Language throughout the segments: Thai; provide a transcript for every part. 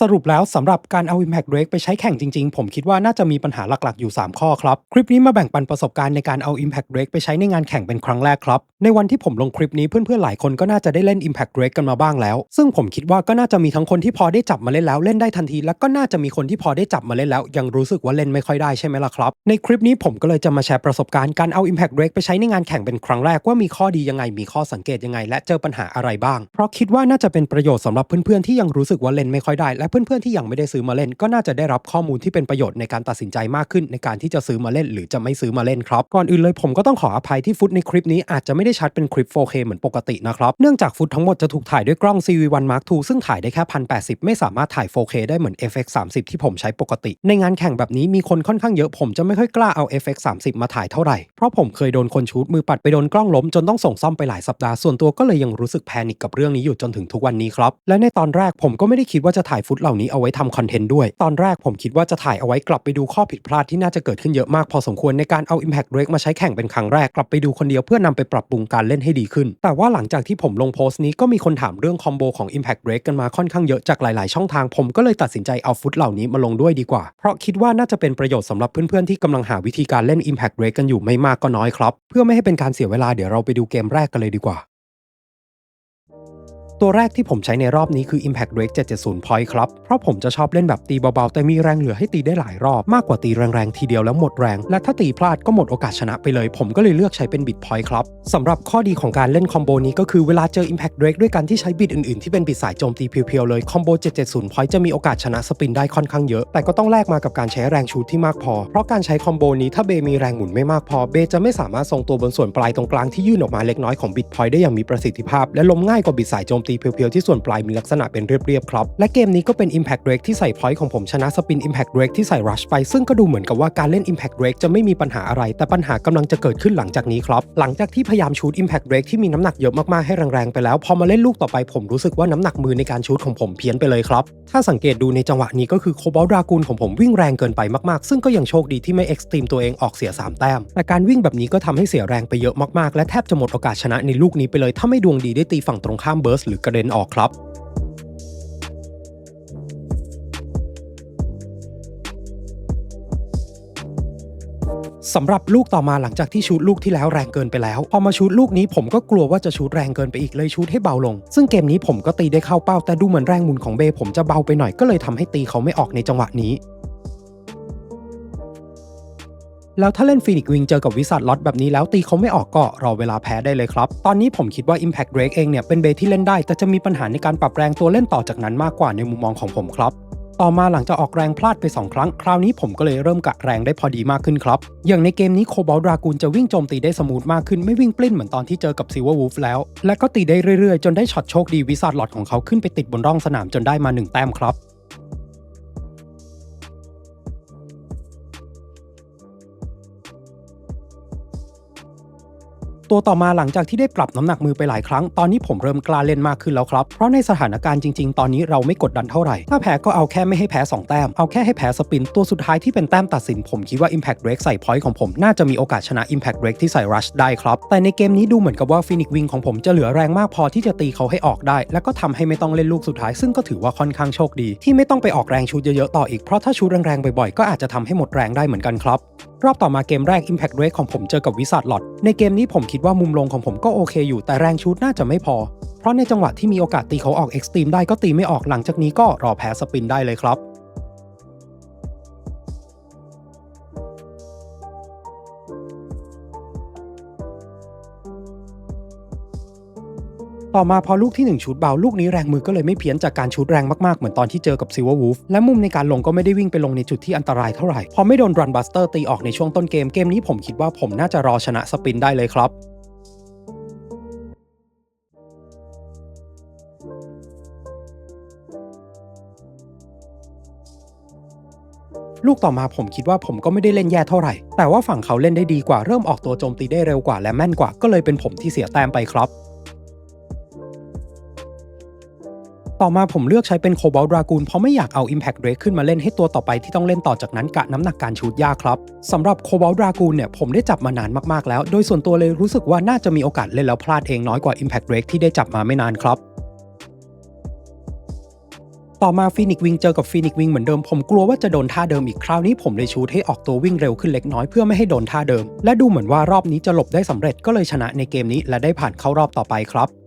สรุปแล้วสำหรับการเอา Impact Drake ไปใช้แข่งจริงๆ ผมคิดว่าน่าจะมีปัญหาหลักๆ อยู่ 3 ข้อครับ คลิปนี้มาแบ่งปันประสบการณ์ในการเอา Impact Drake ไปใช้ในงานแข่งเป็นครั้งแรกครับ ในวันที่ผมลงคลิปนี้เพื่อนๆ หลายคนก็น่าจะได้เล่น Impact Drake กันมาบ้างแล้ว ซึ่งผมคิดว่าก็น่าจะมีทั้งคนที่พอได้จับมาเล่นแล้วเล่นได้ทันที และก็น่าจะมีคนที่พอได้จับมาเล่นแล้ว ยังรู้สึกว่าเล่นไม่ค่อยได้ใช่ไหมล่ะครับ ในคลิปนี้ผมก็เลยจะมาแชร์ประสบการณ์การเอา Impact Drake ไปใช้ในงานแข่งเป็นครั้งแรกว่ามีข้อดียังไงมีข้อสังเกตยังไง และเจอปัญหาอะไรบ้าง เพราะคิดว่าน่าจะเป็นประโยชน์สำหรับเพื่อนๆที่ยังรู้สึกว่าเล่นไม่ค่อยได้และเพื่อนๆที่ยังไม่ได้ซื้อมาเล่น ก็น่าจะได้รับข้อมูลที่เป็นประโยชน์ในการตัดสินใจมากขึ้นในการที่จะซื้อมาเล่น หรือจะไม่ซื้อมาเล่นครับก่อนอื่นเลยผมก็ต้องขออภัยที่ฟุตในคลิปนี้อาจจะไม่ได้ชัดเป็นคลิป 4K เหมือนปกตินะครับเนื่องจากฟุตทั้งหมดจะถูกถ่ายด้วยกล้อง CV1 Mark II ซึ่งถ่ายได้แค่ 1080 ไม่สามารถถ่าย 4K ได้เหมือน FX 30ที่ผมใช้ปกติ ในงานแข่งแบบนี้มีคนค่อนข้างเยอะผมจะไม่ค่อยกล้าเอา FX 30มาถ่ายเท่าไหร่เพราะผมเคยโดนคนชูดมือปัดไปโดนกล้องล้มจนต้องส่งซ่อมไปหลายสัปดาห์ส่วนตัวก็เลยยังรู้สึกแพนิคกับเรื่องนี้อยู่จนถึงทุกวันนี้ครับและในตอนแรกผมก็ไม่ได้คิดว่าจะถ่ายฟุตเหล่านี้เอาไว้ทำคอนเทนต์ด้วย ตอนแรกผมคิดว่าจะถ่ายเอาไว้กลับไปดูข้อผิดพลาดที่น่าจะเกิดขึ้นเยอะมากพอสมควรในการเอา Impact Break มาใช้แข่งเป็นครั้งแรกกลับไปดูคนเดียวเพื่อนำไปปรับปรุงการเล่นให้ดีขึ้น แต่ว่าหลังจากที่ผมลงโพสต์นี้ก็มีคนถามเรื่องคอมโบของ Impact Break กันมาค่อนข้างเยอะจากหลาย ๆ ช่องทางผมก็เลยตัดสินใจเอาฟุตเหล่านี้มาลงด้วยดีกว่า เพราะคิดว่าน่าจะเป็นประโยชน์สำหรับเพื่อน ๆ ที่กำลังหาวิธีการเล่น Impact Break กันอยู่ไม่มากก็น้อยครับ เพื่อไม่ให้เป็นการเสียเวลาเดี๋ยวเราไปดูเกมแรกกันเลยดีกว่า ตัวแรกที่ผมใช้ในรอบนี้คือ Impact Drake 770 Point ครับ เพราะผมจะชอบเล่นแบบตีเบาๆ แต่มีแรงเหลือให้ตีได้หลายรอบ มากกว่าตีแรงๆ ทีเดียวแล้วหมดแรง และถ้าตีพลาดก็หมดโอกาสชนะไปเลย ผมก็เลยเลือกใช้เป็น Bit Point ครับสำหรับข้อดีของการเล่นคอมโบนี้ก็คือเวลาเจอ Impact Drake ด้วยกันที่ใช้บิดอื่นๆ ที่เป็นบิดสายโจมตีเพียวๆเลยคอมโบ 770 Point จะมีโอกาสชนะสปินได้ค่อนข้างเยอะ แต่ก็ต้องแลกมากับการใช้แรงชูที่มากพอ เพราะการใช้คอมโบนี้ถ้าเบมีแรงหมุนไม่มากพอเบจะไม่สามารถทรงตัวบนส่วนปลายตรงกลางที่ยื่นออกมาเล็กน้อยของบิตพอยต์ได้อย่างมีประสิทธิภาพและล้มง่ายกว่าบิดสายโจมตีเพียวๆที่ส่วนปลายมีลักษณะเป็นเรียบๆครับและเกมนี้ก็เป็น Impact Drake ที่ใส่พอยต์ของผมชนะสปิน Impact Drake ที่ใส่ Rush ไปซึ่งก็ดูเหมือนกับว่าการเล่น Impact Drake จะไม่มีปัญหาอะไร แต่ปัญหากำลังจะเกิดขึ้นหลังจากนี้ครับหลังจากที่พยายามชูด Impact Drake ที่มีน้ำหนักเยอะมากๆให้แรงๆไปแล้วพอมาเล่นลูกต่อไปผมรู้สึกว่าน้ำหนักมือในการชูดของผมเพี้ยนไปเลยครับถ้าสังเกตดูในจังหวะนี้ก็คือโคบอลดรากูนของผมวิ่งแรงเกินไปมากๆ ซึ่งก็ยังโชคดีที่ไม่เอ็กซ์ตรีมตัวเองออกเสีย 3 แต้มแต่การวิ่งแบบนี้ก็ทำให้เสียแรงไปเยอะมากๆ และแทบจะหมดโอกาสชนะในลูกนี้ไปเลย ถ้าไม่ดวงดีได้ตีฝั่งตรงข้ามเบิร์สหรือกระเด็นออกครับสำหรับลูกต่อมาหลังจากที่ชูดลูกที่แล้วแรงเกินไปแล้วพอมาชูดลูกนี้ผมก็กลัวว่าจะชูดแรงเกินไปอีกเลยชูดให้เบาลง ซึ่งเกมนี้ผมก็ตีได้เข้าเป้าแต่ดูเหมือนแรงหมุนของเบผมจะเบาไปหน่อยก็เลยทำให้ตีเขาไม่ออกในจังหวะนี้ แล้วถ้าเล่นฟีนิกวิงเจอกับวิสัทล็อตแบบนี้แล้วตีเขาไม่ออกก็รอเวลาแพ้ได้เลยครับ ตอนนี้ผมคิดว่า Impact Drake เองเนี่ยเป็นเบที่เล่นได้ แต่จะมีปัญหาในการปรับแรงตัวเล่นต่อจากนั้นมากกว่าในมุมมองของผมครับต่อมาหลังจากออกแรงพลาดไป 2 ครั้ง คราวนี้ผมก็เลยเริ่มกะแรงได้พอดีมากขึ้นครับ อย่างในเกมนี้โคบอลดรากูนจะวิ่งโจมตีได้สมูทมากขึ้น ไม่วิ่งปลิ้นเหมือนตอนที่เจอกับซิลเวอร์วูฟแล้ว และก็ตีได้เรื่อยๆ จนได้ช็อตโชคดีวิสัทล็อตของเขาขึ้นไปติดบนร่องสนามจนได้มา 1 แต้มครับ ตัวต่อมาหลังจากที่ได้ปรับน้ำหนักมือไปหลายครั้ง ตอนนี้ผมเริ่มกล้าเล่นมากขึ้นแล้วครับ เพราะในสถานการณ์จริง ๆ ตอนนี้เราไม่กดดันเท่าไหร่ ถ้าแพ้ก็เอาแค่ไม่ให้แพ้ 2 แต้ม เอาแค่ให้แพ้สปิน ตัวสุดท้ายที่เป็นแต้มตัดสิน ผมคิดว่า Impact Drake ใส่พอยต์ของผมน่าจะมีโอกาสชนะ Impact Drake ที่ใส่ Rush ได้ครับ แต่ในเกมนี้ดูเหมือนกับว่า Phoenix Wing ของผมจะเหลือแรงมากพอที่จะตีเขาให้ออกได้ แล้วก็ทำให้ไม่ต้องเล่นลูกสุดท้าย ซึ่งก็ถือว่าค่อนข้างโชคดี ที่ไม่ต้องไปออกแรงชูดเยอะๆต่ออีกเพราะถ้าชูดแรงๆบ่อยๆก็อาจจะทำให้หมดแรงได้เหมือนกันครับ รอบต่อมาเกมแรก Impact Drake ของผมเจอกับวิสัทล็อด ในเกมนี้ผมคิดว่ามุมลงของผมก็โอเคอยู่แต่แรงชูดน่าจะไม่พอ เพราะในจังหวะที่มีโอกาสตีเขาออกเอ็กซ์ตรีมได้ก็ตีไม่ออกหลังจากนี้ก็รอแพ้สปินได้เลยครับ ต่อมาพอลูกที่ 1 ชุดเบา ลูกนี้แรงมือก็เลยไม่เพี้ยนจากการชุดแรงมากๆ เหมือนตอนที่เจอกับซิลเวอร์วูฟและมุมในการลงก็ไม่ได้วิ่งไปลงในจุดที่อันตรายเท่าไหร่ พอไม่โดนรันบัสเตอร์ตีออกในช่วงต้นเกมเกมนี้ผมคิดว่าผมน่าจะรอชนะสปินได้เลยครับลูกต่อมาผมคิดว่าผมก็ไม่ได้เล่นแย่เท่าไหร่ แต่ว่าฝั่งเขาเล่นได้ดีกว่าเริ่มออกตัวโจมตีได้เร็วกว่าและแม่นกว่าก็เลยเป็นผมที่เสียแต้มไปครับ ต่อมาผมเลือกใช้เป็นโคบอลดรากูนเพราะไม่อยากเอา Impact Drake ขึ้นมาเล่นให้ตัวต่อไปที่ต้องเล่นต่อจากนั้นกะน้ำหนักการชูดยากครับสำหรับโคบอลดรากูนเนี่ยผมได้จับมานานมากๆแล้ว โดยส่วนตัวเลยรู้สึกว่าน่าจะมีโอกาสเล่นแล้วพลาดเองน้อยกว่า Impact Drake ที่ได้จับมาไม่นานครับต่อมาฟีนิกวิงเจอกับฟีนิกวิงเหมือนเดิมผมกลัวว่าจะโดนท่าเดิมอีกคราวนี้ผมเลยชูดให้ออกตัววิ่งเร็วขึ้นเล็กน้อยเพื่อไม่ให้โดนท่าเดิม และดูเหมือนว่ารอบนี้จะหลบได้สำเร็จก็เลยชนะในเกมนี้และได้ผ่านเข้ารอบต่อไปครับ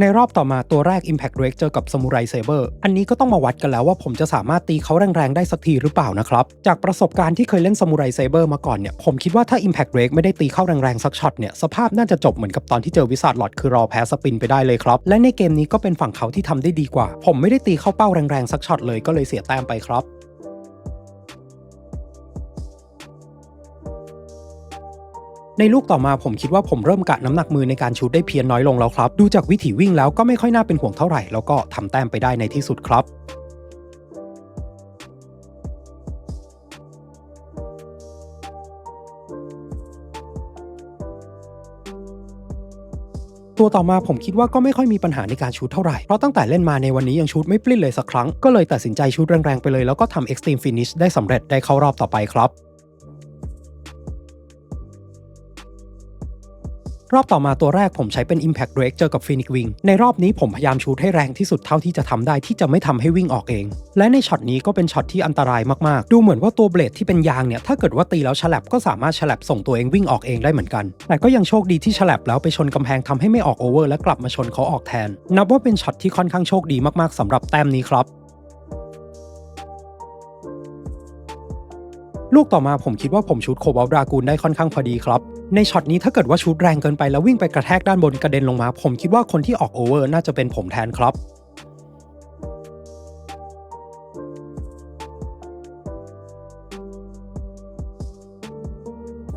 ในรอบต่อมาตัวแรก Impact Drake เจอกับ Samurai Saber อันนี้ก็ต้องมาวัดกันแล้วว่าผมจะสามารถตีเขาแรงๆ ได้สักทีหรือเปล่านะครับ จากประสบการณ์ที่เคยเล่น Samurai Saber มาก่อนเนี่ย ผมคิดว่าถ้า Impact Drake ไม่ได้ตีเข้าแรงๆ สักช็อตเนี่ย สภาพน่าจะจบเหมือนกับตอนที่เจอวิสาดหลอดคือรอแพ้สปินไปได้เลยครับ และในเกมนี้ก็เป็นฝั่งเขาที่ทำได้ดีกว่า ผมไม่ได้ตีเข้าเป้าแรงๆสักช็อตเลยก็เลยเสียแต้มไปครับ ในลูกต่อมาผมคิดว่าผมเริ่มกะน้ำหนักมือในการชูดได้เพียนน้อยลงแล้วครับ ดูจากวิถีวิ่งแล้วก็ไม่ค่อยน่าเป็นห่วงเท่าไหร่ แล้วก็ทำแต้มไปได้ในที่สุดครับตัวต่อมาผมคิดว่าก็ไม่ค่อยมีปัญหาในการชูดเท่าไหร่ เพราะตั้งแต่เล่นมาในวันนี้ยังชูดไม่ปลิ้นเลยสักครั้ง ก็เลยตัดสินใจชูดแรงๆไปเลยแล้วก็ทำ Extreme Finish ได้สำเร็จได้เข้ารอบต่อไปครับ รอบต่อมาตัวแรกผมใช้เป็น Impact Drake เจอกับ Phoenix Wing ในรอบนี้ผมพยายามชูดให้แรงที่สุดเท่าที่จะทำได้ที่จะไม่ทำให้วิ่งออกเอง และในช็อตนี้ก็เป็นช็อตที่อันตรายมากๆ ดูเหมือนว่าตัวเบลดที่เป็นยางเนี่ยถ้าเกิดว่าตีแล้วฉลับก็สามารถฉลับส่งตัวเองวิ่งออกเองได้เหมือนกัน แต่ก็ยังโชคดีที่ฉลับแล้วไปชนกำแพงทำให้ไม่ออกโอเวอร์และกลับมาชนเขาออกแทน นับว่าเป็นช็อตที่ค่อนข้างโชคดีมากๆสำหรับแต้มนี้ครับ ลูกต่อมาผมคิดว่าผมชุดโคบอลดรากูนได้ค่อนข้างพอดีครับ ในช็อตนี้ถ้าเกิดว่าชุดแรงเกินไปแล้ววิ่งไปกระแทกด้านบนกระเด็นลงมา ผมคิดว่าคนที่ออกโอเวอร์น่าจะเป็นผมแทนครับ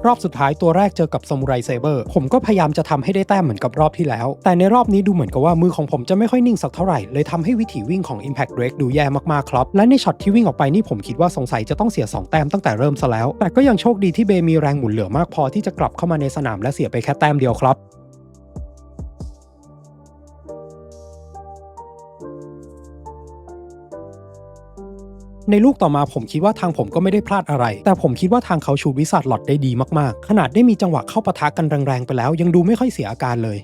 รอบสุดท้ายตัวแรกเจอกับซามูไรเซเบอร์ผมก็พยายามจะทำให้ได้แต้มเหมือนกับรอบที่แล้ว แต่ในรอบนี้ดูเหมือนกับว่ามือของผมจะไม่ค่อยนิ่งสักเท่าไหร่ เลยทำให้วิถีวิ่งของ Impact Drake ดูแย่มากๆครับ และในช็อตที่วิ่งออกไปนี่ผมคิดว่าสงสัยจะต้องเสีย 2 แต้มตั้งแต่เริ่มซะแล้ว แต่ก็ยังโชคดีที่เบย์มีแรงหมุนเหลือมากพอที่จะกลับเข้ามาในสนามและเสียไปแค่แต้มเดียวครับ ในลูกต่อมาผมคิดว่าทางผมก็ไม่ได้พลาดอะไร แต่ผมคิดว่าทางเขาชูวิสัทหลอดได้ดีมากๆ ขนาดได้มีจังหวะเข้าปะทะกันแรงๆไปแล้ว ยังดูไม่ค่อยเสียอาการเลย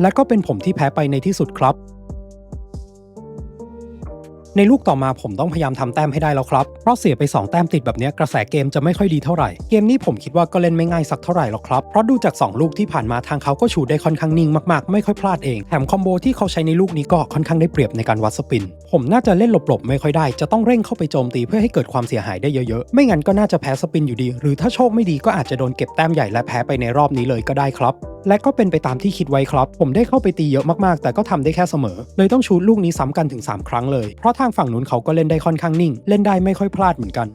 และก็เป็นผมที่แพ้ไปในที่สุดครับ ในลูกต่อมาผมต้องพยายามทำแต้มให้ได้แล้วครับ เพราะเสียไป 2 แต้มติดแบบนี้กระแสเกมจะไม่ค่อยดีเท่าไหร่ เกมนี้ผมคิดว่าก็เล่นไม่ง่ายสักเท่าไหร่หรอกครับ เพราะดูจาก 2 ลูกที่ผ่านมาทางเขาก็ชูได้ค่อนข้างนิ่งมากๆ ไม่ค่อยพลาดเอง แถมคอมโบที่เขาใช้ในลูกนี้ก็ค่อนข้างได้เปรียบในการวัดสปิน ผมน่าจะเล่นหลบๆไม่ค่อยได้ จะต้องเร่งเข้าไปโจมตีเพื่อให้เกิดความเสียหายได้เยอะๆ ไม่งั้นก็น่าจะแพ้สปินอยู่ดี หรือถ้าโชคไม่ดีก็อาจจะโดนเก็บแต้มใหญ่และแพ้ไปในรอบนี้เลยก็ได้ครับและก็เป็นไปตามที่คิดไว้ครับ ผมได้เข้าไปตีเยอะมากๆ แต่ก็ทำได้แค่เสมอ เลยต้องชูดลูกนี้ซ้ำกันถึง 3 ครั้งเลย เพราะทางฝั่งนู้นเขาก็เล่นได้ค่อนข้างนิ่ง เล่นได้ไม่ค่อยพลาดเหมือนกัน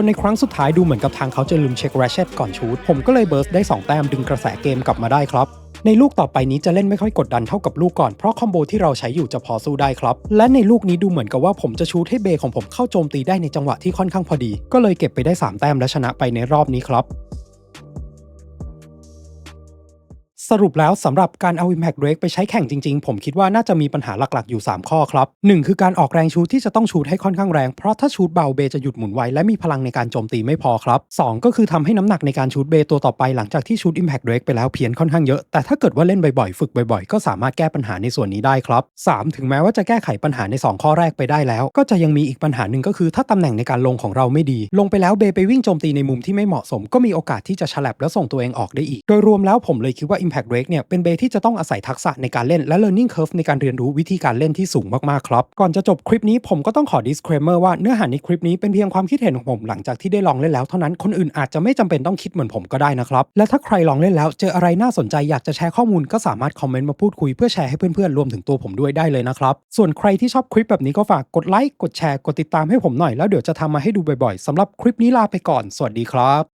นในครั้งสุดท้ายดูเหมือนกับทางเขาจะลืมเช็คแรชเชตก่อนชูดผมก็เลยเบิร์สได้ 2 แต้มดึงกระแสเกมกลับมาได้ครับ ในลูกต่อไปนี้จะเล่นไม่ค่อยกดดันเท่ากับลูกก่อนเพราะคอมโบที่เราใช้อยู่จะพอสู้ได้ครับ และในลูกนี้ดูเหมือนกับว่าผมจะชูดให้เบของผมเข้าโจมตีได้ในจังหวะที่ค่อนข้างพอดี ก็เลยเก็บไปได้ 3 แต้มและชนะไปในรอบนี้ครับ สรุปแล้วสำหรับการเอา Impact Drake ไปใช้แข่งจริงๆ ผมคิดว่าน่าจะมีปัญหาหลักๆ อยู่ 3 ข้อครับ 1 คือการออกแรงชูที่จะต้องชูให้ค่อนข้างแรง เพราะถ้าชูเบาเบจะหยุดหมุนไวและมีพลังในการโจมตีไม่พอครับ 2 ก็คือทำให้น้ำหนักในการชูเบตัวต่อไปหลังจากที่ชูด Impact Drake ไปแล้วเพี้ยนค่อนข้างเยอะ แต่ถ้าเกิดว่าเล่นบ่อยๆ ฝึกบ่อยๆ ก็สามารถแก้ปัญหาในส่วนนี้ได้ครับ 3 ถึงแม้ว่าจะแก้ไขปัญหาใน 2 ข้อแรกไปได้แล้ว ก็จะยังมีอีกปัญหาหนึ่งก็คือถ้าตำแหน่งในการลงของเราไม่ดี ลงไปแล้วเบไปวิ่งโจมตีในมุมที่ไม่เหมาะสม ก็มีโอกาสที่จะฉลับแล้วส่งตัวเองออกได้อีก โดยรวมแล้วผมเลยคิดว่า Impact Impact Rake เนี่ยเป็นเบที่จะต้องอาศัยทักษะในการเล่นและ learning curve ในการเรียนรู้วิธีการเล่นที่สูงมากๆครับ ก่อนจะจบคลิปนี้ผมก็ต้องขอ disclaimer ว่าเนื้อหาในคลิปนี้เป็นเพียงความคิดเห็นของผมหลังจากที่ได้ลองเล่นแล้วเท่านั้นคนอื่นอาจจะไม่จำเป็นต้องคิดเหมือนผมก็ได้นะครับและถ้าใครลองเล่นแล้วเจออะไรน่าสนใจอยากจะแชร์ข้อมูลก็สามารถคอมเมนต์มาพูดคุยเพื่อแชร์ให้เพื่อนๆรวมถึงตัวผมด้วยได้เลยนะครับส่วนใครที่ชอบคลิปแบบนี้ก็ฝากกดไลค์กดแชร์กดติดตามให้ผมหน่อยแล้วเดี๋ยวจะทำมาให้ดูบ่อยๆสำหรับคลิปนี้ลาไปก่อน สวัสดีครับ